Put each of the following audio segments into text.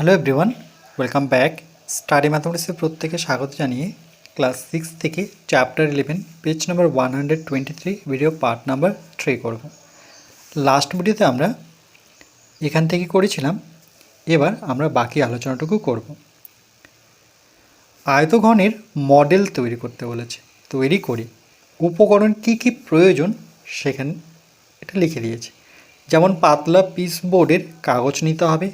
Hello everyone welcome back study ম্যাথমেটিক্সের প্রত্যেকে স্বাগত জানিয়ে ক্লাস সিক্স থেকে chapter eleven page number one hundred twenty three video part number three করব। Last ভিডিওতে আমরা এখান থেকে করেছিলাম, এবার আমরা বাকি আলোচনাটুকু করব। আয়তঘনের মডেল তৈরি করতে বলেছে, তৈরি করি উপকরণ কি কি প্রয়োজন সেখানে, এটা লিখে দিয়েছে। যেমন পাতলা পিস বোর্ডের কাগজ নিতে হবে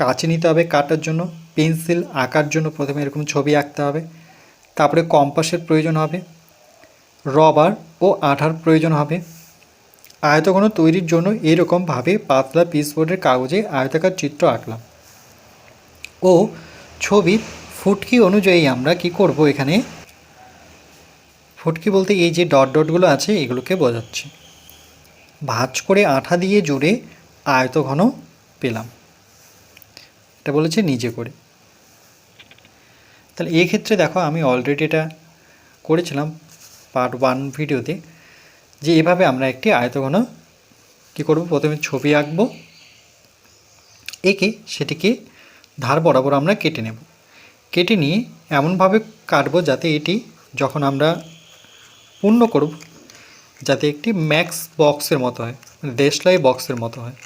কাঁচি নিতে হবে কাটার জন্য, পেন্সিল আঁকার জন্য প্রথমে এরকম ছবি আঁকতে হবে। তারপরে কম্পাসের প্রয়োজন হবে, রবার ও আঠার প্রয়োজন হবে। আয়তঘন তৈরির জন্য এরকমভাবে পাতলা পিস বোর্ডের কাগজে আয়তাকার চিত্র আঁকলাম। ও ছবির ফুটকি অনুযায়ী আমরা কি করব এখানে? ফুটকি বলতে এই যে ডট ডটগুলো আছে, এগুলোকে বোঝাচ্ছি। ভাঁজ করে আঠা দিয়ে জুড়ে আয়তঘন পেলাম। এটা বলেছে নিজে করে। তাহলে এই ক্ষেত্রে দেখো আমি অলরেডি এটা করেছিলাম পার্ট ওয়ান ভিডিওতে যে এভাবে আমরা একটি আয়তঘন কী করব? প্রথমে ছবি আঁকবো, এঁকে সেটিকে ধার বরাবর আমরা কেটে নেব। কেটে নিয়ে এমনভাবে কাটবো যাতে এটি যখন আমরা পূর্ণ করব, যাতে একটি ম্যাক্স বক্সের মতো হয় মানে দেশলাই বক্সের মতো হয়।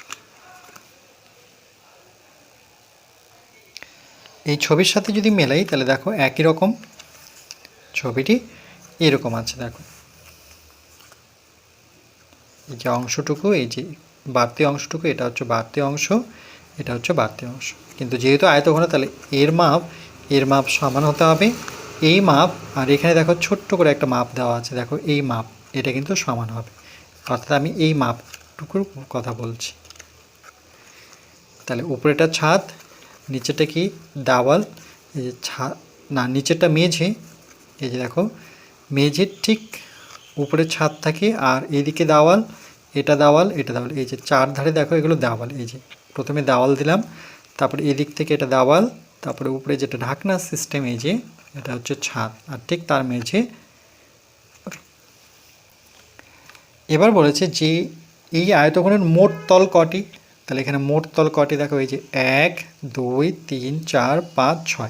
এই ছবির সাথে যদি মেলাই, তাহলে দেখো একই রকম। ছবিটি এরকম আছে, দেখো। এই যে অংশটুকু, এই যে বাড়তি অংশটুকু, এটা হচ্ছে বাড়তি অংশ, এটা হচ্ছে বাড়তি অংশ। কিন্তু যেহেতু আয়তঘন, তাহলে এর মাপ এর মাপ সমান হতে হবে। এই মাপ, আর এখানে দেখো ছোট্ট করে একটা মাপ দেওয়া আছে, দেখো এই মাপ, এটা কিন্তু সমান হবে। অর্থাৎ আমি এই মাপটুকুর কথা বলছি। তাহলে উপরেটা ছাদ নিচেটা কি? দাওয়াল, এই যে ছা, না, নিচেরটা মেঝে, এই যে দেখো, মেঝের ঠিক উপরে ছাদ থাকে আর এইদিকে দাওয়াল, এটা দাওয়াল এটা দাওয়াল, এই যে চার ধারে দেখো এগুলো দাওয়াল, এই যে প্রথমে দাওয়াল দিলাম, তারপরে এদিক থেকে এটা দাওয়াল, তারপরে উপরে যেটা ঢাকনা সিস্টেম এই যে এটা হচ্ছে ছাদ, আর ঠিক তার মেঝে। এবার বলেছে যে এই আয়তঘনের মোট তল কটি? তাহলে এখানে মোট তল কটি দেখো? এই যে এক, দুই, তিন, চার, পাঁচ, ছয়।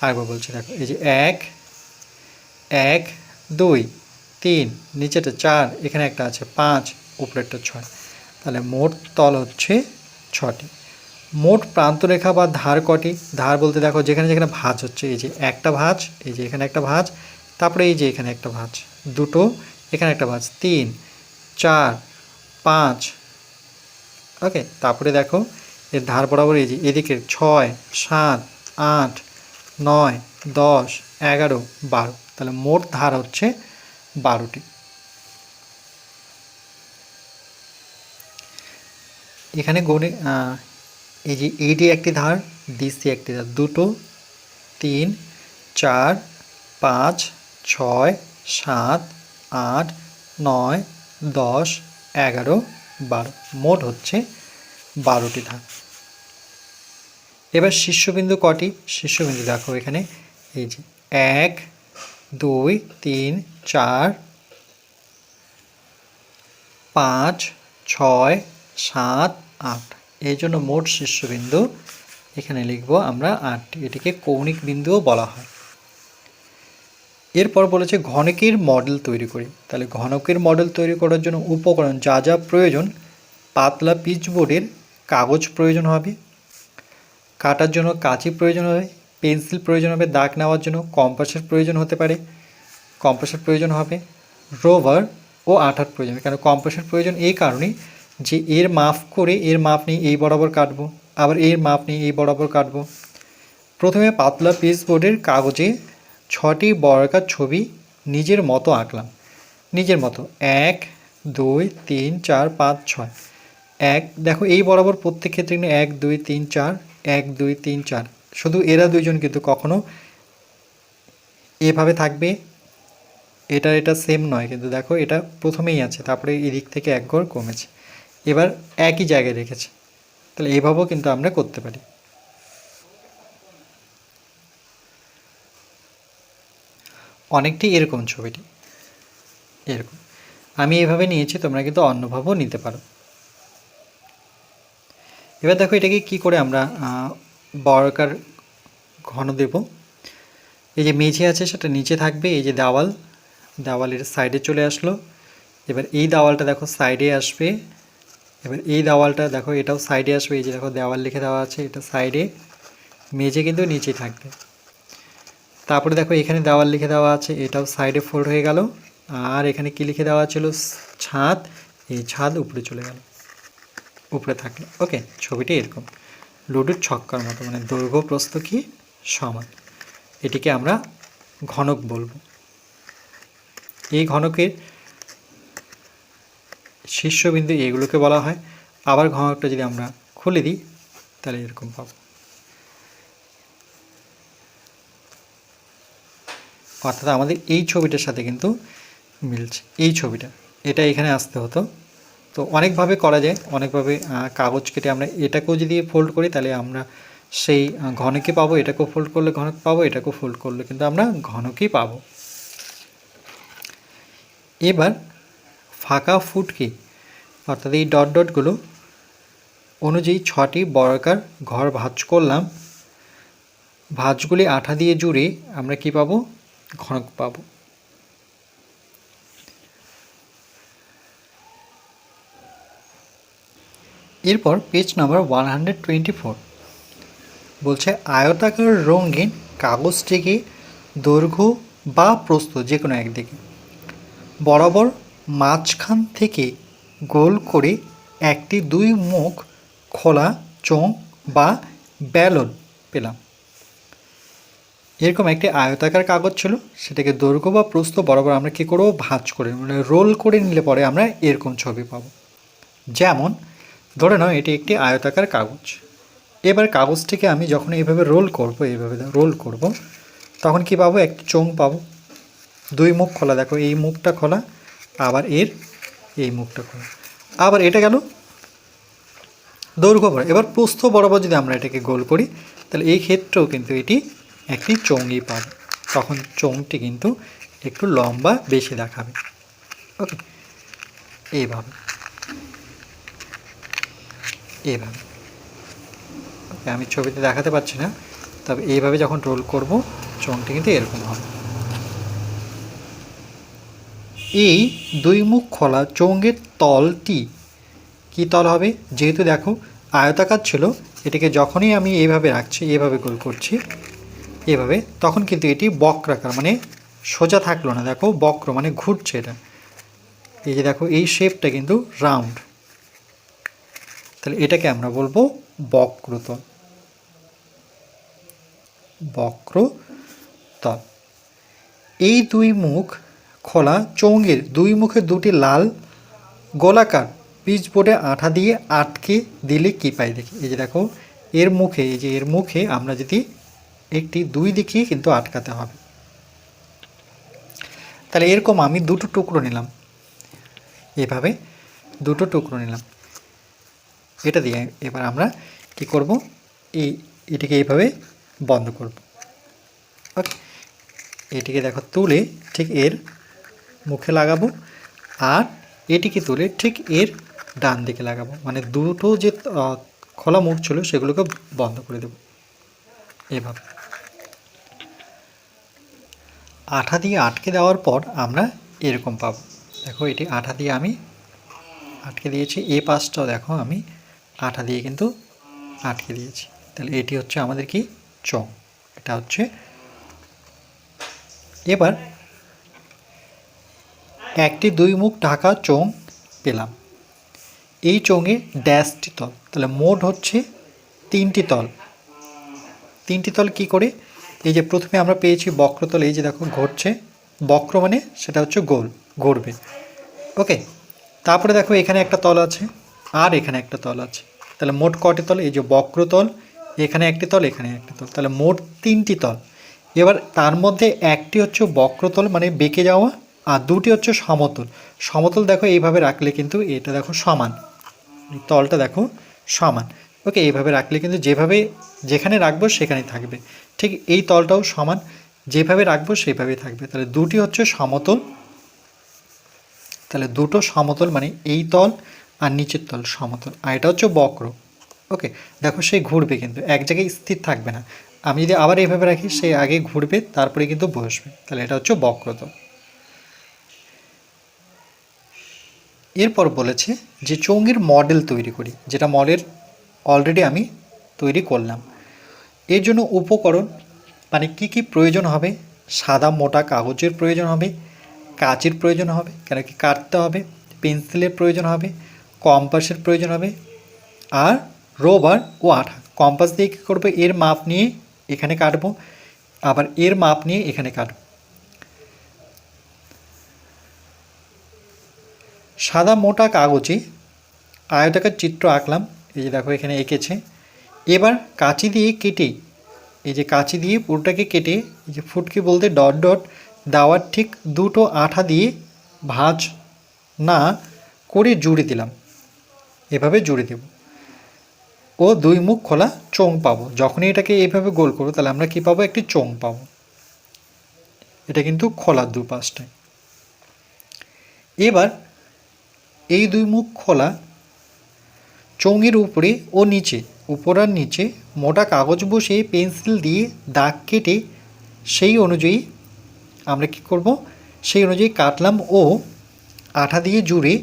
আরেকবার বলছি, দেখো, এই যে এক এক, দুই, তিন নিচেটা চার, এখানে একটা আছে পাঁচ, উপরেরটা ছয়। তাহলে মোট তল হচ্ছে ছটি। মোট প্রান্তরেখা বা ধার কটি? ধার বলতে দেখো, যেখানে যেখানে ভাঁজ হচ্ছে, এই যে একটা ভাঁজ, এই যে এখানে একটা ভাঁজ, তারপরে এই যে এখানে একটা ভাঁজ। দুটো, এখানে একটা ভাঁজ। তিন, চার, পাঁচ ওকে, তারপরে দেখো, এর ধার বরাবর এই যে এদিকে ছয়, সাত, আট, নয়, দশ, এগারো, বারো। তাহলে মোট ধার হচ্ছে বারোটি। এখানে গণে এই যে এইটি একটি ধার ডিসি একটি ধার। দুটো, তিন, চার, পাঁচ, ছয়, সাত, আট, নয়, দশ, এগারো বারো, মোট হচ্ছে বারোটি ধার এবার শীর্ষবিন্দু কটি? শীর্ষবিন্দু দেখো এখানে। এই যে এক, দুই, তিন, চার, পাঁচ, ছয়, সাত, আট। এই জন্য মোট শীর্ষবিন্দু। এখানে লিখব আমরা আটটি। এটিকে কৌণিক বিন্দুও বলা হয়। এরপর বলেছে ঘনকের মডেল তৈরি করি। তাহলে ঘনকের মডেল তৈরি করার জন্য উপকরণ যা যা প্রয়োজন, পাতলা পিচবোর্ডের কাগজ প্রয়োজন হবে, কাটার জন্য কাঁচি প্রয়োজন হবে পেন্সিল প্রয়োজন হবে, দাগ নেওয়ার জন্য কম্পাসের প্রয়োজন হতে পারে কম্পাসের প্রয়োজন হবে রোভার ও আঠার প্রয়োজন হবে। কারণ কম্পাসের প্রয়োজন? এই কারণেই যে এর মাপ করে এর মাপ নিয়ে এই বরাবর কাটবো, আবার এর মাপ নিয়ে এই বরাবর কাটবো। প্রথমে পাতলা পিচবোর্ডের কাগজে ছটি বর্গাকার ছবি নিজের মতো আঁকলাম। নিজের মতো। এক, দুই, তিন, চার, পাঁচ, ছয়। এক, দেখো এই বরাবর প্রত্যেক ক্ষেত্রে কিন্তু এক, দুই, তিন, চার, এক, দুই, তিন, চার। শুধু এরা দুইজন কিন্তু কখনো এভাবে থাকবে। এটা এটা সেম নয় কিন্তু দেখো এটা প্রথমেই আছে, তারপরে এদিক থেকে এক ঘর কমেছে। এবার একই জায়গায় রেখেছে। তাহলে এভাবেও কিন্তু আমরা করতে পারি। অনেকটি এরকম ছবিটি। এরকম। আমি এভাবে নিয়েছি, তোমরা কিন্তু অন্যভাবেও নিতে পারো। এবার দেখো এটাকে কি করে আমরা বর্গাকার ঘন দেব। এই যে মেঝে আছে, সেটা নিচে থাকবে, এই যে দেওয়াল, দেওয়ালের সাইডে চলে আসলো। এবার এই দেওয়ালটা দেখো সাইডে আসবে। এবার এই দেওয়ালটা দেখো, এটাও সাইডে আসবে। এই যে দেখো দেওয়াল লিখে দেওয়া আছে, এটা সাইডে। মেঝে কিন্তু নিচে থাকবে। তারপরে দেখো এখানে দেওয়াল লিখে দেওয়া আছে, এটাও সাইডে ফোল্ড হয়ে গেল। আর এখানে কি লিখে দেওয়া ছিল? ছাদ। এই ছাদ উপরে চলে গেল। উপরে থাকল। ওকে ছবিটি এরকম। লুডুর ছক্কার মতো মানে দৈর্ঘ্য, প্রস্থ কি? সমান। এটিকে আমরা ঘনক বলব। এই ঘনকের শীর্ষবিন্দু এগুলোকে বলা হয়। আবার ঘনকটা যদি আমরা খুলে দিই, তাহলে এরকম পাবো। অর্থাৎ আমাদের এই ছবিটার সাথে কিন্তু মিলছে। এই ছবিটা, এটা এখানে আসতে হতো। তো অনেকভাবে করা যায়, অনেকভাবে কাগজ কেটে আমরা এটাকেও যদি ফোল্ড করি, তাহলে আমরা সেই ঘনকে পাবো, এটাকেও ফোল্ড করলে ঘনক পাবো, এটাকেও ফোল্ড করলে কিন্তু আমরা ঘনকই পাবো। এবার ফাঁকা ফুটকে অর্থাৎ এই ডট ডটগুলো অনুযায়ী ছটি বর্গাকার ঘর ভাঁজ করলাম। ভাঁজগুলি আঠা দিয়ে জুড়ে আমরা কি পাবো? ঘনক পাবো এরপর page number one hundred twenty four বলছে, আয়তাকার রঙিন কাগজটিকে দৈর্ঘ্য বা প্রস্থ যে কোনো একদিকে, বরাবর মাঝখান থেকে গোল করে একটি দুই মুখ খোলা, চোঙ বা ব্যালন পেলাম। এরকম একটি আয়তাকার কাগজ ছিল, সেটাকে দৈর্ঘ্য বা প্রস্থ বরাবর আমরা কী করব? ভাঁজ করে মানে রোল করে নিলে পরে আমরা এরকম ছবি পাবো। যেমন, ধরে নাও এটি একটি আয়তাকার কাগজ। এবার কাগজটিকে আমি যখন এইভাবে রোল করব, এইভাবে রোল করব, তখন কি পাবো? একটি চোঙ পাবো। দুই মুখ খোলা, দেখো এই মুখটা খোলা, আবার এর এই মুখটা খোলা। আবার এটা গেল দৈর্ঘ্য বড় এবার প্রস্থ বরাবর যদি আমরা এটাকে গোল করি, তাহলে এই ক্ষেত্রেও কিন্তু এটি একটি চোঙই পাবে তখন চোঙটি কিন্তু একটু লম্বা, বেশি দেখাবে। ওকে এইভাবে। এইভাবে। ওকে আমি ছবিতে দেখাতে পারছি না, তবে এইভাবে যখন রোল করব, চোঙটি কিন্তু এরকম হবে। এই দুই মুখ খোলা চোঙের তলটি কি তল হবে? যেহেতু দেখো, আয়তাকার ছিল, এটিকে যখনই আমি এইভাবে রাখছি, এইভাবে গোল করছি এভাবে, তখন কিন্তু এটি বক্রাকার মানে সোজা থাকল না, দেখো বক্র মানে ঘুরছে এটা। এই যে দেখো, এই শেপটা কিন্তু রাউন্ড তাহলে এটাকে আমরা বলব বক্রতল। বক্রতল। এই দুই মুখ খোলা চৌঙ্গের দুই মুখে দুটি লাল গোলাকার। পিচবোর্ডে আঠা দিয়ে আটকে দিলে কি পাই দেখি। এই যে দেখো, এর মুখে, এই যে এর মুখে আমরা যদি একটি দুই দিকেই কিন্তু আটকাতে হবে। তাহলে এরকম আমি দুটো টুকরো নিলাম। এভাবে দুটো টুকরো নিলাম। এটা দিয়ে এবার আমরা কি করব? এই এটিকে এইভাবে বন্ধ করব। ওকে। এটিকে দেখো তুলে ঠিক এর মুখে লাগাবো আর এটিকে তুলে ঠিক এর ডান দিকে লাগাবো। মানে দুটো যে খোলা মুখ ছিল সেগুলোকে বন্ধ করে দেব। এভাবে। আঠা দিয়ে আটকে দেওয়ার পর আমরা এরকম পাবো। দেখো, এটি আঠা দিয়ে আমি আটকে দিয়েছি। এ পাশটাও দেখো, আমি আঠা দিয়ে কিন্তু আটকে দিয়েছি। তাহলে এটি হচ্ছে আমাদের কি? চং। এটা হচ্ছে এবার একটি দুই মুখ ঢাকা চোঙ পেলাম। এই চোঙে ড্যাশটি তল। তাহলে মোট হচ্ছে তিনটি তল। তিনটি তল কি করে? এই যে প্রথমে আমরা পেয়েছি বক্রতল, এই যে দেখো ঘটছে। বক্র মানে সেটা হচ্ছে গোল ঘুরবে ওকে, তারপরে দেখো এখানে একটা তল আছে, আর এখানে একটা তল আছে। তাহলে মোট কটি তল? এই যে বক্রতল, এখানে একটি তল, এখানে একটি তল। তাহলে মোট তিনটি তল। এবার তার মধ্যে একটি হচ্ছে বক্রতল মানে বেঁকে যাওয়া, আর দুটি হচ্ছে সমতল। সমতল দেখো এইভাবে রাখলে কিন্তু এটা দেখো সমান। তলটা দেখো সমান। ওকে, এইভাবে রাখলে কিন্তু যেভাবে, যেখানে রাখব সেখানে থাকবে। ঠিক এই তলটাও সমান, যেভাবে রাখব সেভাবেই থাকবে। তাহলে দুটি হচ্ছে সমতল। তাহলে দুটো সমতল মানে এই তল আর নিচের তল সমতল। আর এটা হচ্ছে বক্র। ওকে, দেখো সে ঘুরবে কিন্তু, এক জায়গায় স্থির থাকবে না। আমি যদি আবার এইভাবে রাখি, সে আগে ঘুরবে, তারপরে কিন্তু বসবে। তাহলে এটা হচ্ছে বক্রতল। এরপর বলেছে যে চঙ্গির মডেল তৈরি করি, যেটা মডেল অলরেডি আমি তৈরি করলাম। এর জন্য উপকরণ মানে কি কি প্রয়োজন হবে? সাদা, মোটা কাগজের প্রয়োজন হবে, কাঁচের প্রয়োজন হবে, কেন কি কাটতে হবে, পেন্সিলের প্রয়োজন হবে, কম্পাসের প্রয়োজন হবে, আর রোবার ও আঠা। কম্পাস দিয়ে কী করব? এর মাপ নিয়ে এখানে কাটবো, আবার এর মাপ নিয়ে এখানে কাটবো। সাদা, মোটা কাগজে আয়তাকার চিত্র আঁকলাম এই যে দেখো এখানে এঁকেছে। এবার কাঁচি দিয়ে কেটে, এই যে কাঁচি দিয়ে পুরোটাকে কেটে, এই যে ফুটকি বলতে ডট ডট, দেওয়ার ঠিক দুটো আঠা দিয়ে ভাঁজ না করে জুড়ে দিলাম। এভাবে জুড়ে দেব। ও দুই মুখ খোলা চোং পাবো। যখনই এটাকে এইভাবে গোল করব, তাহলে আমরা কী পাবো? একটি চোং পাবো। এটা কিন্তু খোলা দুপাশটায়। এবার এই দুই মুখ খোলা চোঙের উপরে ও নিচে উপর আর নিচে মোটা কাগজ বসিয়ে পেন্সিল দিয়ে দাগ কেটে সেই অনুযায়ী আমরা কি করব? সেই অনুযায়ী কাটলাম ও আঠা দিয়ে জুড়ে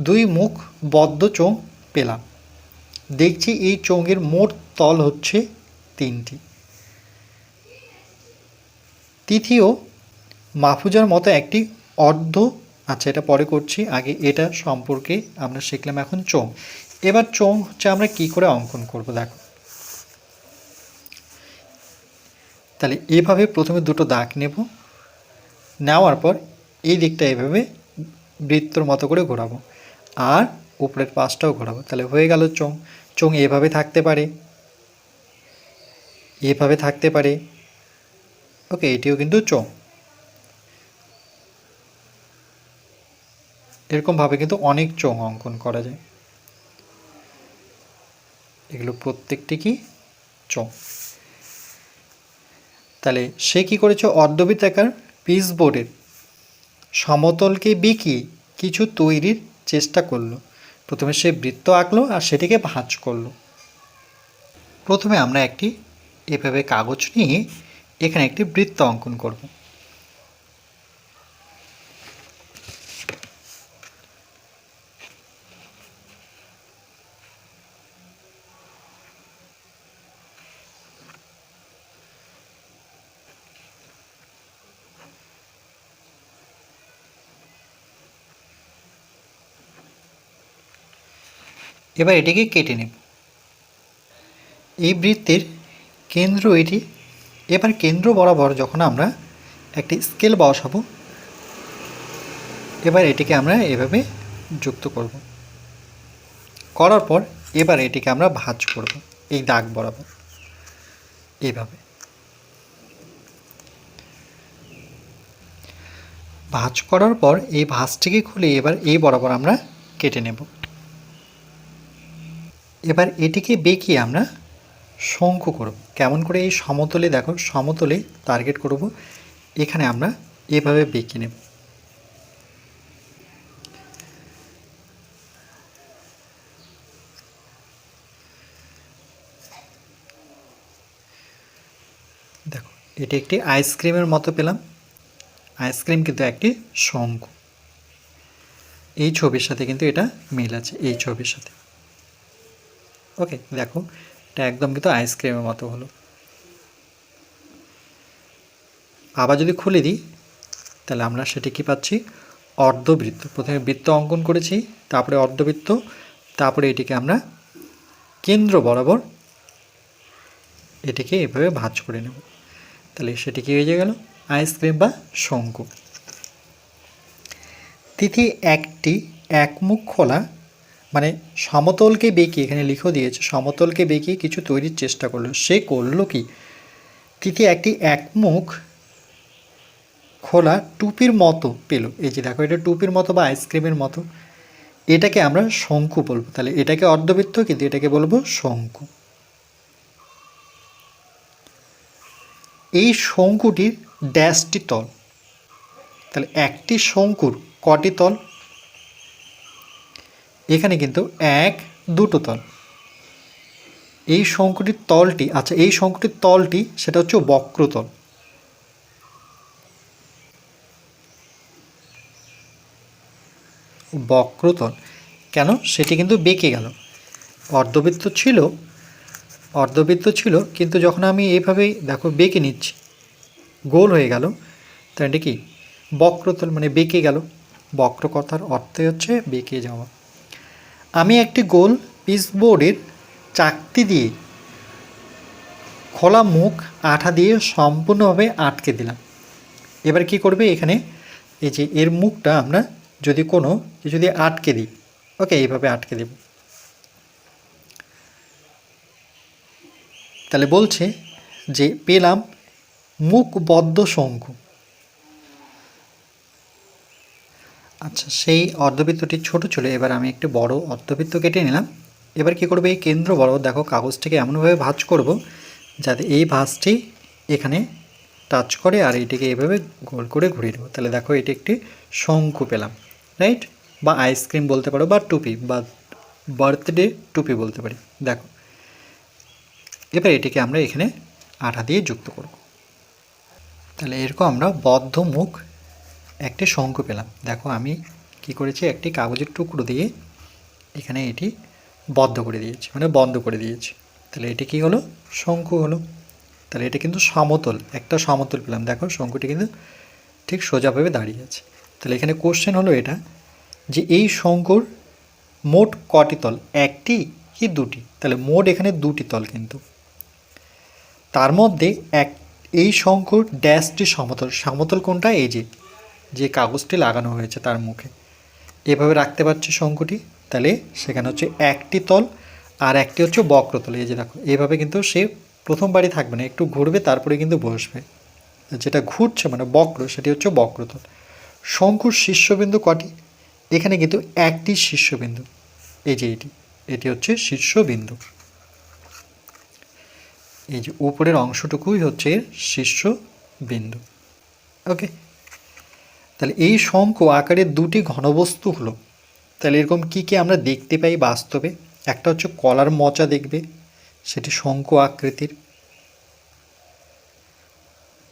দুই মুখ বদ্ধ চোঙ পেলাম। দেখছি এই চোঙের মোট তল হচ্ছে তিনটি। তৃতীয় মাফুজার মতো একটি অর্ধ আচ্ছা এটা পরে করছি। আগে এটা সম্পর্কে আমরা শিখলাম এখন চোং এবার চোং হচ্ছে আমরা কি করে অঙ্কন করব, দেখো। তাহলে এভাবে প্রথমে দুটো দাগ নেব। নেওয়ার পর এই দিকটা এভাবে বৃত্তর মতো করে ঘোরাবো। আর উপরের পাশটাও ঘোরাবো। তাহলে হয়ে গেল চোং চোং এভাবে থাকতে পারে। এভাবে থাকতে পারে। ওকে, এটিও কিন্তু চোং এরকমভাবে কিন্তু অনেক চোঙ অঙ্কন করা যায়। এগুলো প্রত্যেকটি কি? চোঙ। তাহলে সে কি করেছে? অর্ধবৃত্তাকার পিস বোর্ডের সমতলকে বিকিয়ে কিছু তৈরির চেষ্টা করল। প্রথমে সে বৃত্ত আঁকলো আর সেটিকে ভাঁজ করল। প্রথমে আমরা একটি এভাবে কাগজ নিয়ে এখানে একটি বৃত্ত অঙ্কন করব। এবার এটিকে কেটে নেব। এই বৃত্তের কেন্দ্র এটি। এবার কেন্দ্র বরাবর যখন আমরা একটি স্কেল বসাবো, এবার এটিকে আমরা এভাবে যুক্ত করব। করার পর এবার এটিকে আমরা ভাঁজ করব, এই দাগ বরাবর। এইভাবে ভাঁজ করার পর এই ভাঁজটিকে খুলে এবার এই বরাবর আমরা কেটে নেব। এবার এটিকে বেঁকিয়ে আমরা শঙ্কু করব। কেমন করে এই সমতলে দেখো সমতলে টার্গেট করব। এখানে আমরা এভাবে বেঁকে নেব। দেখো, এটি একটি আইসক্রিমের মতো পেলাম। আইসক্রিম কিন্তু একটি শঙ্কু। এই ছবির সাথে কিন্তু এটা মিল আছে, এই ছবির সাথে। ওকে দেখো, এটা একদম কিন্তু আইসক্রিমের মতো হলো। আবার যদি খুলে দিই, তাহলে আমরা সেটি কি পাচ্ছি অর্ধবৃত্ত। প্রথমে বৃত্ত অঙ্কন করেছি, তারপরে অর্ধবৃত্ত, তারপরে এটিকে আমরা কেন্দ্র বরাবর এটিকে এভাবে ভাঁজ করে নেব। তাহলে সেটি কি হয়ে গেল? আইসক্রিম বা শঙ্কু। তিথি একটি, একমুখ খোলা মানে সমতলকে বেঁকিয়ে, এখানে লিখেও দিয়েছে, সমতলকে বেঁকিয়ে কিছু তৈরির চেষ্টা করল। সে করল কি? তৃতীয় একটি একমুখ খোলা টুপির মতো পেল। এই যে দেখো, এটা টুপির মতো বা আইসক্রিমের মতো। এটাকে আমরা শঙ্কু বলব। তাহলে এটাকে অর্ধবৃত্ত, কিন্তু এটাকে বলব শঙ্কু। এই শঙ্কুটির ড্যাশটি তল। তাহলে একটি শঙ্কুর কটি তল? এখানে কিন্তু এক, দুটো তল। এই শঙ্কুটির তলটি আচ্ছা এই শঙ্কুটির তলটি সেটা হচ্ছে বক্রতল। বক্রতল। কেন? সেটি কিন্তু বেঁকে গেল। অর্ধবৃত্ত ছিল অর্ধবৃত্ত ছিল, কিন্তু যখন আমি এইভাবেই দেখো, বেঁকে নিচ্ছি, গোল হয়ে গেল তাই এটা কি? বক্রতল মানে বেঁকে গেল। বক্র কথার অর্থে হচ্ছে বেঁকে যাওয়া। আমি একটি গোল পিসবোর্ডের চাকতি দিয়ে খোলা মুখ আঠা দিয়ে সম্পূর্ণভাবে আটকে দিলাম। এবার কি করবে এখানে? এই যে এর মুখটা আমরা যদি কোনো কিছু দিয়ে আটকে দিই, ওকে, এইভাবে আটকে দেব। তাহলে বলছে যে পেলাম মুখবদ্ধ শঙ্কু। আচ্ছা সেই অর্ধবৃত্তটি ছোট ছিল, এবার আমি একটি বড় অর্ধবৃত্ত কেটে নিলাম। এবার কি করবে, এই কেন্দ্র বড়, দেখো কাগজটিকে এমনভাবে ভাঁজ করব, যাতে এই ভাঁজটি এখানে টাচ করে আর এটিকে এভাবে গোল করে ঘুরিয়ে দেবো। তাহলে দেখো, এটি একটি শঙ্কু পেলাম, রাইট? বা আইসক্রিম বলতে পারো, বা টুপি, বা বার্থডে টুপি বলতে পারি। দেখো, এবার এটিকে আমরা এখানে আঠা দিয়ে যুক্ত করব। তাহলে এরকম আমরা বদ্ধ মুখ একটি শঙ্কু পেলাম। দেখো আমি কি করেছি? একটি কাগজের টুকরো দিয়ে এখানে এটি বদ্ধ করে দিয়েছি মানে বন্ধ করে দিয়েছি। তাহলে এটি কি হলো? শঙ্কু হলো। তাহলে এটা কিন্তু সমতল, একটা সমতল পেলাম। দেখো শঙ্কুটি কিন্তু ঠিক সোজাভাবে দাঁড়িয়ে আছে। তাহলে এখানে কোশ্চেন হলো এটা, যে এই শঙ্কুর মোট কটি তল? একটি কি দুটি? তাহলে মোট এখানে দুটি তল কিন্তু। তার মধ্যে এক, এই শঙ্কুর ড্যাশটি সমতল। সমতল কোনটা? এই যে যে কাগজটি লাগানো হয়েছে তার মুখে। এভাবে রাখতে পারছে শঙ্কুটি? তাহলে সেখানে হচ্ছে একটি তল আর একটি হচ্ছে বক্রতল। এই যে দেখো এইভাবে কিন্তু সে প্রথমবারই থাকবে না, একটু ঘুরবে, তারপরে কিন্তু বসবে। যেটা ঘুরছে মানে বক্র, সেটি হচ্ছে বক্রতল। শঙ্কুর শীর্ষবিন্দু কটি? এখানে কিন্তু একটি শীর্ষবিন্দু। এই যে এটি এটি হচ্ছে শীর্ষবিন্দু। এই যে উপরের অংশটুকুই হচ্ছে শীর্ষবিন্দু। ওকে? তাহলে এই শঙ্খ আকারের দুটি ঘনবস্তু হলো। তাহলে এরকম কী কী আমরা দেখতে পাই বাস্তবে? একটা হচ্ছে কলার মচা দেখবে, সেটি শঙ্খ আকৃতির।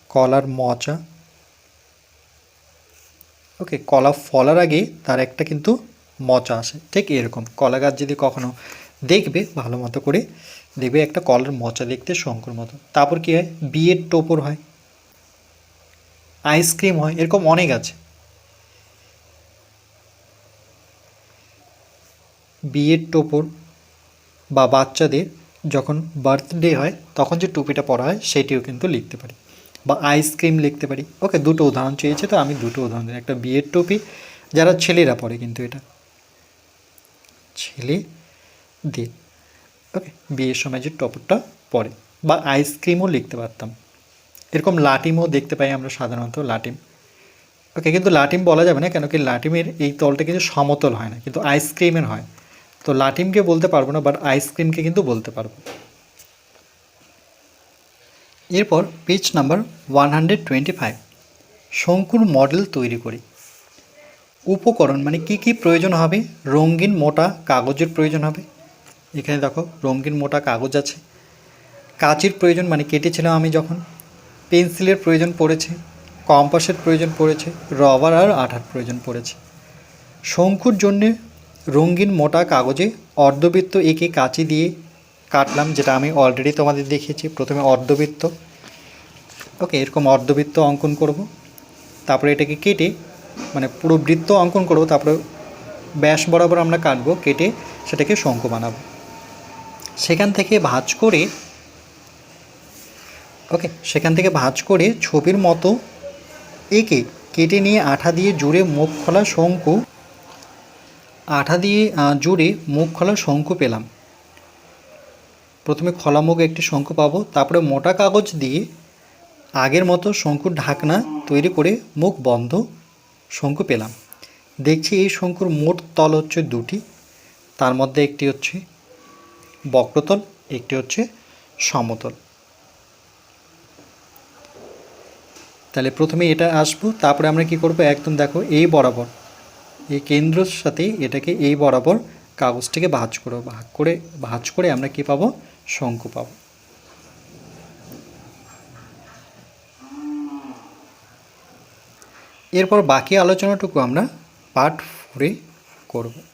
কলার মচা। ওকে কলা ফলার আগে তার একটা কিন্তু মচা আসে, ঠিক এরকম। কলা গাছ যদি কখনো দেখবে, ভালো মতো করে দেখবে, একটা কলার মচা দেখতে শঙ্কর মতো। তারপর কী হয়? বিয়ের টোপর হয়। আইসক্রিম হয়, এরকম অনেক আছে। বিয়ের টোপর বা বাচ্চাদের যখন বার্থডে হয়, তখন যে টুপিটা পরা হয়, সেটিও কিন্তু লিখতে পারি বা আইসক্রিম লিখতে পারি। ওকে দুটো উদাহরণ চেয়েছে তো, আমি দুটো উদাহরণ দিই একটা বিয়ের টুপি, যারা ছেলেরা পরে কিন্তু এটা। ছেলে দিয়ে ওকে বিয়ের সময় যে টপরটা পরে বা আইসক্রিমও লিখতে পারতাম। এরকম লাটিমও দেখতে পাই আমরা সাধারণত, লাটিম। ওকে কিন্তু লাটিম বলা যাবে না, কেন কি লাটিমের এই তলটা কিন্তু সমতল হয় না, কিন্তু আইসক্রিমের হয়। তো লাটিমকে বলতে পারব না বাট আইসক্রিমকে কিন্তু বলতে পারব। এরপর page number one hundred twenty five শঙ্কুর মডেল তৈরি করি। উপকরণ মানে কি কি প্রয়োজন হবে? রঙিন মোটা কাগজের প্রয়োজন হবে। এখানে দেখো রঙিন মোটা কাগজ আছে। কাঁচির প্রয়োজন মানে কেটেছিলাম আমি যখন। পেন্সিলের প্রয়োজন পড়েছে। কম্পাসের প্রয়োজন পড়েছে। রবার আর আঠার প্রয়োজন পড়েছে। শঙ্কুর জন্যে রঙিন মোটা কাগজে অর্ধবৃত্ত এঁকে কাঁচি দিয়ে কাটলাম, যেটা আমি অলরেডি তোমাদের দেখিয়েছি। প্রথমে অর্ধবৃত্ত। ওকে এরকম অর্ধবৃত্ত অঙ্কন করব। তারপরে এটাকে কেটে মানে পুরো বৃত্ত অঙ্কন করব। তারপরে ব্যাস বরাবর আমরা কাটবো, কেটে সেটাকে শঙ্কু বানাবো। সেখান থেকে ভাঁজ করে ওকে সেখান থেকে ভাঁজ করে ছবির মতো এঁকে কেটে নিয়ে আঠা দিয়ে জুড়ে মুখ খোলা শঙ্কু আঠা দিয়ে জুড়ে মুখ খোলা শঙ্কু পেলাম। প্রথমে খোলা মুখ একটি শঙ্কু পাবো, তারপরে মোটা কাগজ দিয়ে আগের মতো শঙ্কুর ঢাকনা তৈরি করে মুখ বন্ধ শঙ্কু পেলাম। দেখছি এই শঙ্কুর মোট তল হচ্ছে দুটি, তার মধ্যে একটি হচ্ছে বক্রতল, একটি হচ্ছে সমতল। তাহলে প্রথমে এটা আসব, তারপরে আমরা কি করব, একদম দেখো এই বরাবর। এই কেন্দ্রর সাথে এটাকে এই বরাবর কাগজটিকে ভাঁজ করো ভাগ করে, ভাঁজ করে আমরা কি পাবো? শঙ্কু পাবো। এরপর বাকি আলোচনাটুকু আমরা পার্ট ফোরে করব।